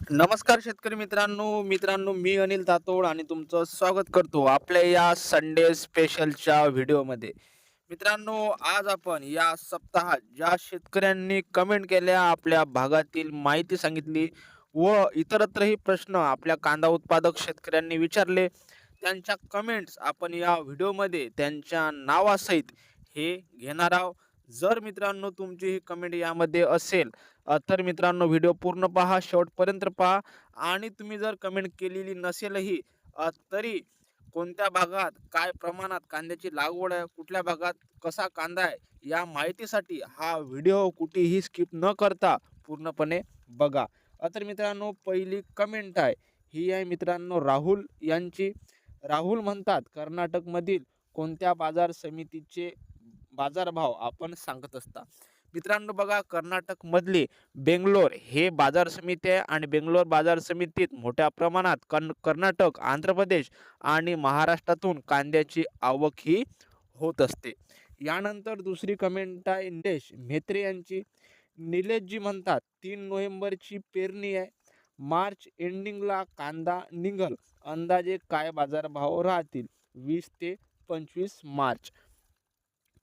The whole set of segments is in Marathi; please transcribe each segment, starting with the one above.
नमस्कार शेतकरी मित्रांनो मित्रांनो मी अनिल तातोड आणि तुमचं स्वागत करतो आपल्या या संडे स्पेशलच्या व्हिडिओमध्ये मित्रांनो आज आपण या सप्ताहात ज्या शेतकऱ्यांनी कमेंट केल्या आपल्या भागातील माहिती सांगितली व इतरत्रही प्रश्न आपल्या कांदा उत्पादक शेतकऱ्यांनी विचारले त्यांच्या कमेंट्स आपण या व्हिडिओमध्ये त्यांच्या नावासहित हे घेणार आहोत. जर मित्रांनो तुमची ही कमेंट यामध्ये असेल तर मित्रांनो व्हिडिओ पूर्ण पहा शेवटपर्यंत पहा. आणि तुम्ही जर कमेंट केलेली नसेलही तरी कोणत्या भागात काय प्रमाणात कांद्याची लागवड आहे कुठल्या भागात कसा कांदा आहे या माहितीसाठी हा व्हिडिओ कुठेही स्किप न करता पूर्णपणे बघा. तर मित्रांनो पहिली कमेंट आहे. ही आहे मित्रांनो राहुल यांची. राहुल म्हणतात कर्नाटकमधील कोणत्या बाजार समितीचे बाजारभाव आपण सांगत असता. मित्रांनो बघा कर्नाटकमधली बेंगलोर हे बाजार समिती आहे आणि बेंगलोर बाजार समितीत मोठ्या प्रमाणात कन कर्नाटक आंध्र प्रदेश आणि महाराष्ट्रातून कांद्याची आवक ही होत असते. यानंतर दुसरी कमेंट आहे इंडेश म्हेत्रे यांची. निलेशजी म्हणतात तीन नोव्हेंबरची पेरणी आहे. मार्च एंडिंगला कांदा निघल. अंदाजे काय बाजारभाव राहतील? वीस ते पंचवीस मार्च.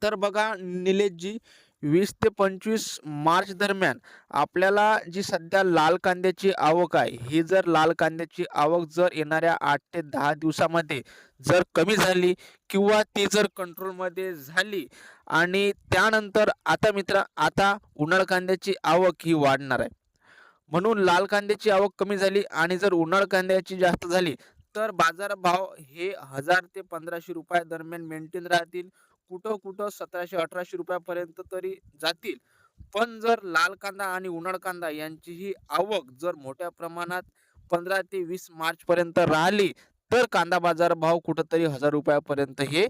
तर बघा निलेशजी वीस ते पंचवीस मार्च दरम्यान आपल्याला जी सध्या लाल कांद्याची आवक आहे ही जर लाल कांद्याची आवक जर येणाऱ्या आठ ते दहा दिवसामध्ये जर कमी झाली किंवा ती जर कंट्रोलमध्ये झाली आणि त्यानंतर आता मित्र आता उन्हाळ कांद्याची आवक ही वाढणार आहे. म्हणून लाल कांद्याची आवक कमी झाली आणि जर उन्हाळ कांद्याची जास्त झाली तर बाजारभाव हे हजार ते पंधराशे रुपया दरम्यान मेंटेन राहतील. कुठं कुठं सतराशे अठराशे रुपयापर्यंत तरी जातील. पण जर लाल कांदा आणि उन्हाळ कांदा यांचीही आवक जर मोठ्या प्रमाणात पंधरा ते वीस मार्च पर्यंत राहिली तर कांदा बाजार भाव कुठंतरी हजार रुपयापर्यंत हे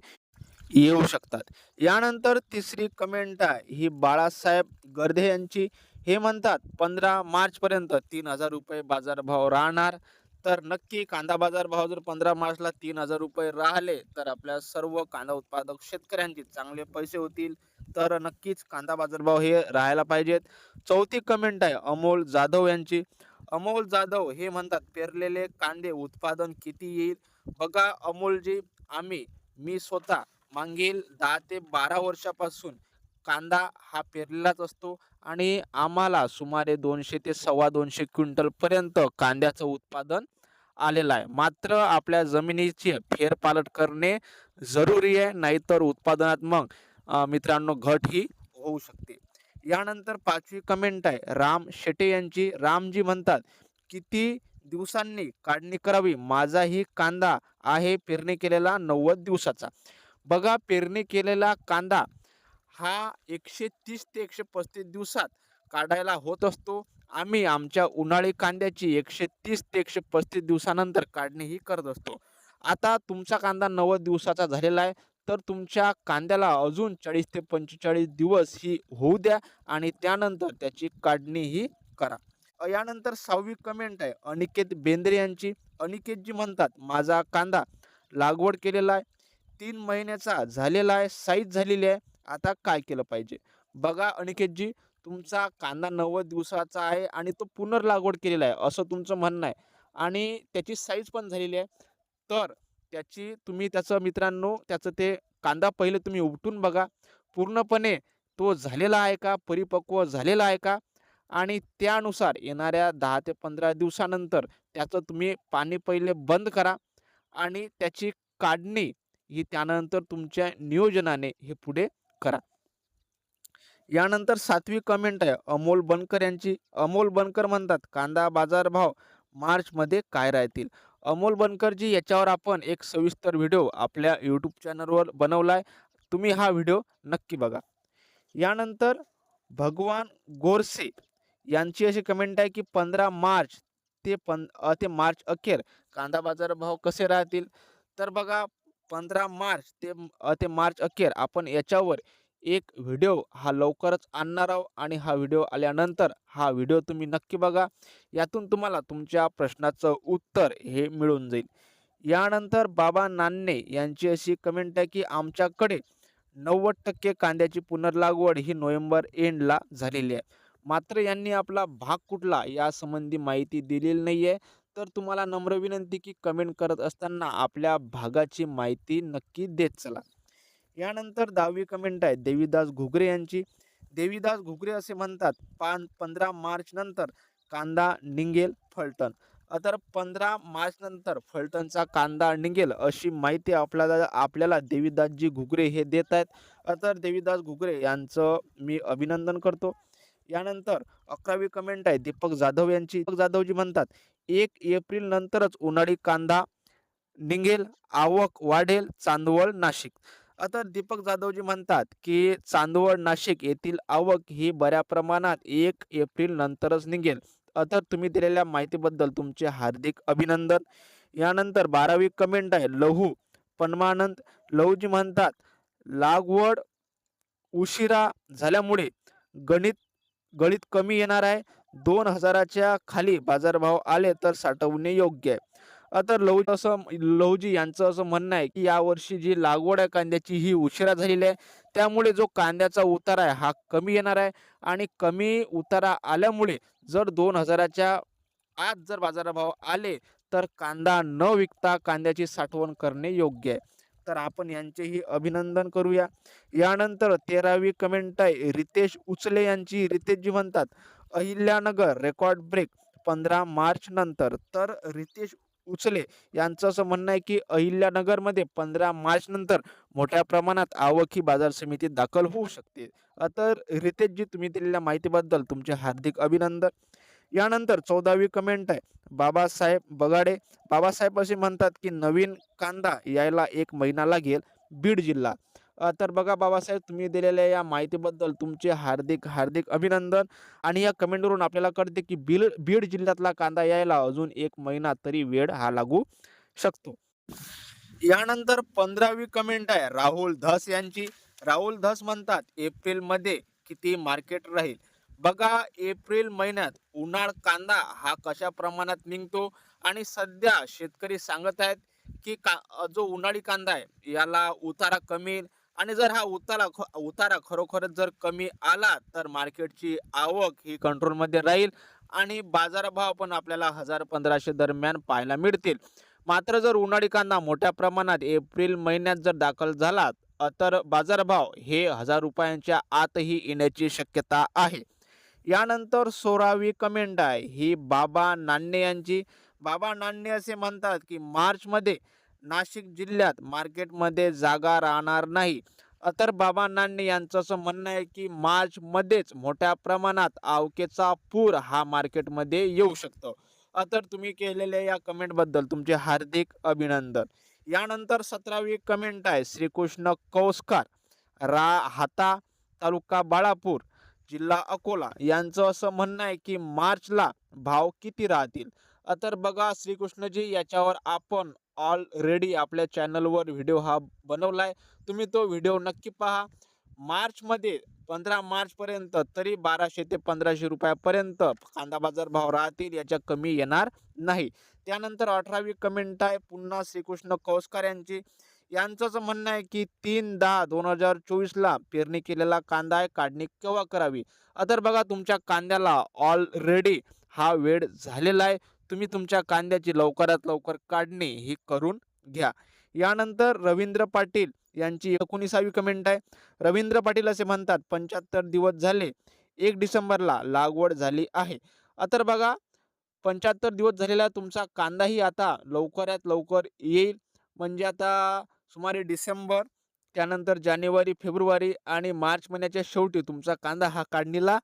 येऊ शकतात. यानंतर तिसरी कमेंट आहे ही बाळासाहेब गर्धे यांची. हे म्हणतात पंधरा मार्चपर्यंत तीन हजार रुपये बाजारभाव राहणार. तर नक्की कांदा बाजार भाव जर पंधरा मार्चला तीन हजार रुपये राहिले तर आपल्या सर्व कांदा उत्पादक शेतकऱ्यांचे चांगले पैसे होतील. तर नक्कीच कांदा बाजारभाव हे राहायला पाहिजेत. चौथी कमेंट आहे अमोल जाधव यांची. अमोल जाधव हे म्हणतात पेरलेले कांदे उत्पादन किती येईल? बघा अमोलजी आम्ही मी स्वतः मागील दहा ते बारा वर्षापासून कांदा हा पेरलेलाच असतो आणि आम्हाला सुमारे दोनशे ते सव्वा दोनशे क्विंटलपर्यंत कांद्याचं उत्पादन आलेला आहे. मात्र आपल्या जमिनीची फेरपालट करणे जरुरी आहे नाहीतर उत्पादनात मग मित्रांनो घट ही होऊ शकते. यानंतर पाचवी कमेंट आहे. राम शेटे यांची रामजी म्हणतात किती दिवसांनी काढणी करावी? माझाही कांदा आहे पेरणी केलेला नव्वद दिवसाचा. बघा पेरणी केलेला कांदा हा एकशे तीस ते एकशे पस्तीस दिवसात काढायला होत असतो. आम्ही आमच्या उन्हाळी कांद्याची एकशे तीस ते एकशे पस्तीस दिवसानंतर काढणी ही करत असतो. आता तुमचा कांदा नव्वद दिवसाचा झालेला आहे तर तुमच्या कांद्याला अजून चाळीस ते पंचेचाळीस दिवस ही होऊ द्या आणि त्यानंतर त्याची काढणी ही करा. अ, यानंतर सहावी कमेंट आहे अनिकेत बेंद्रे यांची. अनिकेतजी म्हणतात माझा कांदा लागवड केलेला आहे तीन महिन्याचा झालेला आहे साईज झालेली आहे आता काय केलं पाहिजे? बघा अनिकेतजी तुमचा कांदा नव्वद दिवसाचा आहे आणि तो पुनर्लागवड केलेला आहे असं तुमचं म्हणणं आहे. आणि त्याची साईज पण झालेली आहे. तर त्याची तुम्ही त्याचं मित्रांनो त्याचं ते कांदा पहिले तुम्ही उपटून बघा. पूर्णपणे तो झालेला आहे का परिपक्व झालेला आहे का? आणि त्यानुसार येणाऱ्या दहा ते पंधरा दिवसानंतर त्याचं तुम्ही पाणी पहिले बंद करा. आणि त्याची काढणी ही त्यानंतर तुमच्या नियोजनाने हे पुढे करा. यानंतर सातवी कमेंट आहे अमोल बनकर यांची अमोल बनकर म्हणतात कांदा बाजारभाव मार्चमध्ये काय राहतील? अमोल बनकरजी याच्यावर आपण एक सविस्तर व्हिडिओ आपल्या यूट्यूब चॅनलवर बनवला आहे तुम्ही हा व्हिडिओ नक्की बघा. यानंतर भगवान गोरसे यांची अशी कमेंट आहे की पंधरा मार्च ते पं अ, ते मार्च अखेर कांदा बाजारभाव कसे राहतील? तर बघा पंधरा मार्च ते अ, ते मार्च अखेर आपण याच्यावर एक व्हिडिओ हा लवकरच आणणार आहोत आणि हा व्हिडिओ आल्यानंतर हा व्हिडिओ तुम्ही नक्की बघा. यातून तुम्हाला तुमच्या प्रश्नाचं उत्तर हे मिळून जाईल. यानंतर बाबा नान्ने यांची अशी कमेंट आहे की आमच्याकडे नव्वद टक्के कांद्याची पुनर्लागवड ही नोव्हेंबर एंडला झालेली आहे. मात्र यांनी आपला भाग कुठला यासंबंधी माहिती दिलेली नाही आहे तर तुम्हाला नम्र विनंती की कमेंट करत असताना आपल्या भागाची माहिती नक्की देत चला. यानंतर दहावी कमेंट आहे. देवीदास घुगरे यांची. देवीदास घुगरे असे म्हणतात पान पंधरा मार्च नंतर कांदा निघेल फलटण. तर पंधरा मार्च नंतर फलटणचा कांदा निघेल अशी माहिती आपल्याला आपल्याला देवीदासजी घुगरे हे देत आहेत. तर देवीदास घुगरे यांचं मी अभिनंदन करतो. यानंतर अकरावी कमेंट आहे. दीपक जाधव यांची. दीपक जाधवजी म्हणतात एक एप्रिल नंतरच उन्हाळी कांदा निघेल आवक वाढेल चांदवड नाशिक. आता दीपक जाधवजी म्हणतात की चांदवड नाशिक येथील आवक ही बऱ्या प्रमाणात एक एप्रिल नंतरच निघेल. अतर तुम्ही दिलेल्या माहितीबद्दल तुमचे हार्दिक अभिनंदन. यानंतर बारावी कमेंट आहे लहू पन्मानंद लहूजी म्हणतात लागवड उशिरा झाल्यामुळे गणित गणित कमी येणार आहे. दोन हजाराच्या खाली बाजारभाव आले तर साठवणे योग्य आहे. अ, तर लहू असं लहूजी यांचं असं म्हणणं आहे की यावर्षी जी लागवड आहे कांद्याची ही उशिरा झालेली आहे. त्यामुळे जो कांद्याचा उतारा आहे हा कमी येणार आहे. आणि कमी उतारा आल्यामुळे जर दोन हजाराच्या आत जर बाजारभाव आले तर कांदा न विकता कांद्याची साठवण करणे योग्य आहे. तर आपण यांचेही अभिनंदन करूया. यानंतर तेरावी कमेंट आहे. रितेश उचले यांची रितेशजी म्हणतात अहिल्यानगर रेकॉर्ड ब्रेक पंधरा मार्च नंतर. तर रितेश उचले. यांचं असं म्हणणं आहे की अहिल्यानगरमध्ये पंधरा मार्च नंतर मोठ्या प्रमाणात आवक ही बाजार समितीत दाखल होऊ शकते. तर रितेशजी तुम्ही दिलेल्या माहितीबद्दल तुमचे हार्दिक अभिनंदन. यानंतर चौदावी कमेंट आहे. बाबासाहेब बगाडे. बाबासाहेब असे म्हणतात की नवीन कांदा यायला एक महिना लागेल बीड जिल्हा. तर बघा बाबासाहेब तुम्ही दिलेल्या या माहितीबद्दल तुमचे हार्दिक हार्दिक अभिनंदन आणि या कमेंटवरून आपल्याला कळते की बीड बीड जिल्ह्यातला कांदा यायला अजून एक महिना तरी वेळ हा लागू शकतो. यानंतर पंधरावी कमेंट आहे राहुल धस यांची. राहुल धस म्हणतात एप्रिलमध्ये किती मार्केट राहील? बघा एप्रिल महिन्यात उन्हाळ कांदा हा कशा प्रमाणात निघतो? आणि सध्या शेतकरी सांगत आहेत की का जो उन्हाळी कांदा आहे याला उतारा कमी आणि जर हा उतारा ख- उतारा खरोखरच जर कमी आला तर मार्केटची आवक ही कंट्रोलमध्ये राहील आणि बाजारभाव पण आपल्याला हजार पंधराशे दरम्यान पाहायला मिळतील. मात्र जर उन्हाळी कांदा मोठ्या प्रमाणात एप्रिल महिन्यात जर दाखल झाला तर बाजारभाव हे हजार रुपयांच्या आतही येण्याची शक्यता आहे. यानंतर सोळावी कमेंट आहे ही बाबा नान्ने यांची बाबा नान्ने असे म्हणतात की मार्चमध्ये नाशिक जिल्ह्यात मार्केटमध्ये जागा राहणार नाही. अतर तर बाबा नान्ने यांचं असं म्हणणं आहे की मार्चमध्येच मोठ्या प्रमाणात आवकेचा पूर हा मार्केटमध्ये येऊ शकतो. अतर तर तुम्ही केलेल्या या कमेंटबद्दल तुमचे हार्दिक अभिनंदन. यानंतर सतरावी कमेंट आहे श्रीकृष्ण कौस्कार रा हाता तालुका बाळापूर जिल्हा अकोला. यांचं असं म्हणणं आहे की मार्चला भाव किती राहतील? तर बघा श्रीकृष्णजी याच्यावर आपण ऑलरेडी आपल्या चॅनलवर व्हिडिओ हा बनवला आहे तुम्ही तो व्हिडिओ नक्की पहा. मार्चमध्ये पंधरा मार्चपर्यंत तरी बाराशे ते पंधराशे रुपयापर्यंत कांदा बाजार भाव राहतील याच्या कमी येणार नाही. त्यानंतर अठरावी कमेंट आहे पुन्हा श्रीकृष्ण कौसकर यांची. यांचंच म्हणणं आहे की तीन दहा दोन हजार चोवीसला पेरणी केलेला कांदा आहे काढणी केव्हा करावी? अ, तर बघा तुमच्या कांद्याला ऑलरेडी हा वेळ झालेला आहे. तुम्ही तुमच्या कांद्याची लवकरात लवकर काढणी ही करून घ्या. यानंतर रवींद्र पाटील यांची एकोणीसावी कमेंट आहे. रवींद्र पाटील असे म्हणतात पंच्याहत्तर दिवस झाले एक डिसेंबरला लागवड झाली आहे. आता बघा पंच्याहत्तर दिवस झालेला तुमचा कांदाही आता लवकरात लवकर येईल. म्हणजे आता सुमारे डिसेंबर त्यानंतर जानेवारी फेब्रुवारी आणि मार्च महिन्याच्या शेवटी तुमचा कांदा हा काढणीला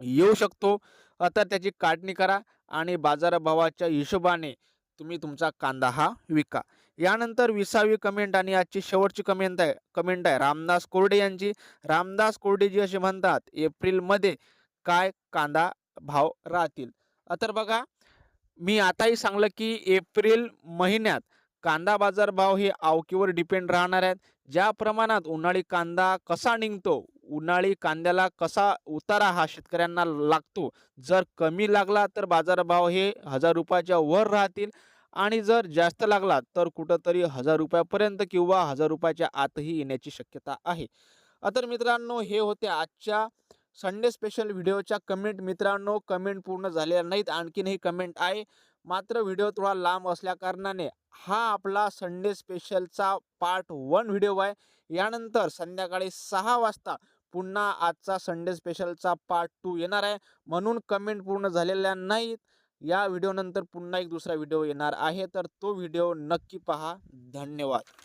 येऊ शकतो. आता त्याची काढणी करा. आणि बाजारभावाच्या हिशोबाने तुम्ही तुमचा कांदा हा विका. यानंतर विसावी कमेंट आणि आजची शेवटची कमेंट आहे कमेंट आहे. रामदास कोरडे यांची. रामदास कोरडेजी असे म्हणतात एप्रिलमध्ये काय कांदा भाव राहतील? तर बघा मी आताही सांगलं की एप्रिल महिन्यात कांदा बाजार भाव हे आवकीवर डिपेंड राहणार आहेत. ज्या प्रमाणात उन्हाळी कांदा कसा निघतो उन्हाळी कांद्याला कसा उतारा हा शेतकऱ्यांना लागतो? जर कमी लागला तर बाजारभाव हे हजार रुपयाच्या वर राहतील आणि जर जास्त लागला तर कुठंतरी हजार रुपयापर्यंत किंवा हजार रुपयाच्या आतही येण्याची शक्यता आहे. तर मित्रांनो हे होते आजच्या संडे स्पेशल व्हिडिओच्या कमेंट मित्रांनो कमेंट पूर्ण झालेल्या नाहीत. आणखीनही कमेंट आहे. मात्र व्हिडिओ थोडा लांब असल्याकारणाने हा आपला संडे स्पेशलचा पार्ट वन व्हिडिओ आहे. यानंतर संध्याकाळी सहा वाजता पुन्हा आजचा संडे स्पेशलचा पार्ट टू येणार आहे. म्हणून कमेंट पूर्ण झालेल्या नाहीत. या व्हिडिओनंतर पुन्हा एक दुसरा व्हिडिओ येणार आहे. तर तो व्हिडिओ नक्की पहा. धन्यवाद.